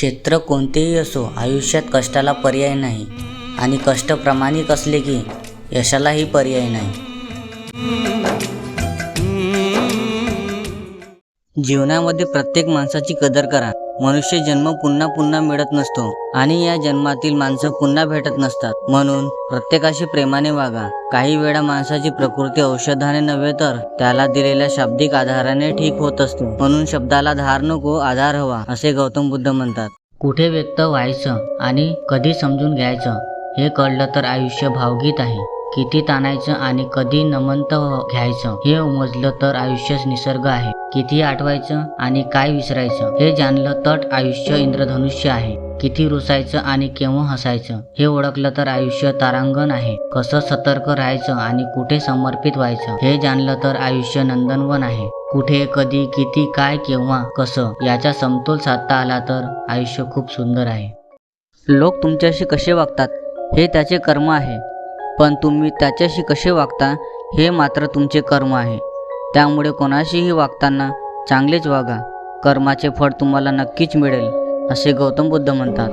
क्षेत्र कोणतेही असो आयुष्यात कष्टाला पर्याय नाही. आणि कष्ट प्रामाणिक असले की यशालाही पर्याय नाही. जीवनामध्ये प्रत्येक माणसाची कदर करा. मनुष्य जन्म पुन्हा पुन्हा मिळत नसतो आणि या जन्मातील माणसं पुन्हा भेटत नसतात. म्हणून प्रत्येकाशी प्रेमाने वागा. काही वेळा माणसाची प्रकृती औषधाने नव्हे तर त्याला दिलेल्या शाब्दिक आधाराने ठीक होत असते. म्हणून शब्दाला धार नको आधार हवा असे गौतम बुद्ध म्हणतात. कुठे व्यक्त व्हायचं आणि कधी समजून घ्यायचं हे कळलं तर आयुष्य भावगीत आहे. किती ताणायचं आणि कधी नमंत घ्यायचं? हे उमजलं तर आयुष्यच निसर्ग आहे. किती आठवायचं आणि काय विसरायचं? हे जाणलं तर आयुष्य इंद्रधनुष्य आहे. किती रुसायचं आणि केव्हा हसायचं? हे ओळखलं तर आयुष्य तारांगण आहे. कसं सतर्क राहायचं आणि कुठे समर्पित व्हायचं? हे जाणलं तर आयुष्य नंदनवन आहे. कुठे कधी किती काय केव्हा कसं? याचा समतोल साधता आला तर आयुष्य खूप सुंदर आहे. लोक तुमच्याशी कसे वागतात? हे त्याचे कर्म आहे. पण तुम्ही त्याच्याशी कसे वागता हे मात्र तुमचे कर्म आहे. त्यामुळे कोणाशीही वागताना चांगलेच वागा. कर्माचे फळ तुम्हाला नक्कीच मिळेल असे गौतम बुद्ध म्हणतात.